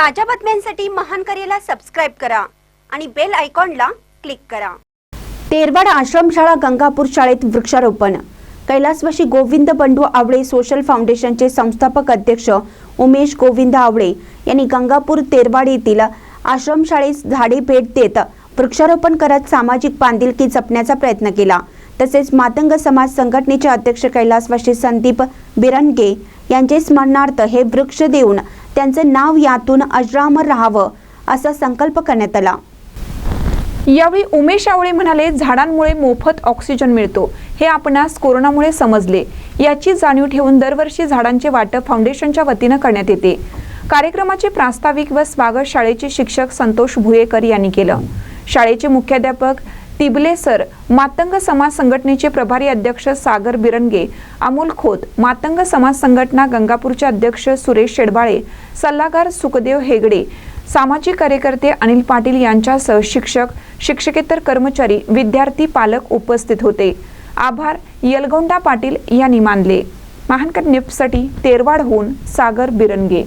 ताज्या बातम्यांसाठी महान करेला सबस्क्राईब करा आणि बेल आयकॉनला क्लिक करा. तेरवाड आश्रमशाळा गंगापूर शाळेत वृक्षारोपण. कैलासवाशी गोविंद बंडू आवळे सोशल फाउंडेशनचे संस्थापक अध्यक्ष उमेश गोविंद आवळे यांनी गंगापूर तेरवाड येथील आश्रमशाळेस झाडे भेट देत वृक्षारोपण करत सामाजिक बांधिलकी जपण्याचा प्रयत्न केला. तसेच मातंग समाज संघटनेचे अध्यक्ष कैलासवाशी संदीप बिरनगे यांचे स्मरणार्थ हे वृक्ष देऊन त्यांचं नाव यातून अजरामर राहावं असा संकल्प करण्यात आला. यावेळी उमेश आवळे म्हणाले झाडांमुळे मोफत ऑक्सिजन मिळतो. हे आपणास कोरोनामुळे समजले. याची जाणीव ठेवून दरवर्षी झाडांचे वाटप फाउंडेशनच्या वतीनं करण्यात येते. कार्यक्रमाचे प्रास्ताविक व स्वागत शाळेचे शिक्षक संतोष भुयेकर यांनी केलं. शाळेचे मुख्याध्यापक तिबले सर मातंग समाज संघटनेचे प्रभारी अध्यक्ष सागर बिरंगे अमोल खोत मातंग समाज संघटना गंगापूरचे अध्यक्ष सुरेश शेडबाळे सल्लागार सुखदेव हेगडे सामाजिक कार्यकर्ते अनिल पाटील यांच्यासह शिक्षक शिक्षकेतर कर्मचारी विद्यार्थी पालक उपस्थित होते. आभार यलगोंडा पाटील यांनी मानले. महानकर तेरवाड तेरवाडहून सागर बिरंगे.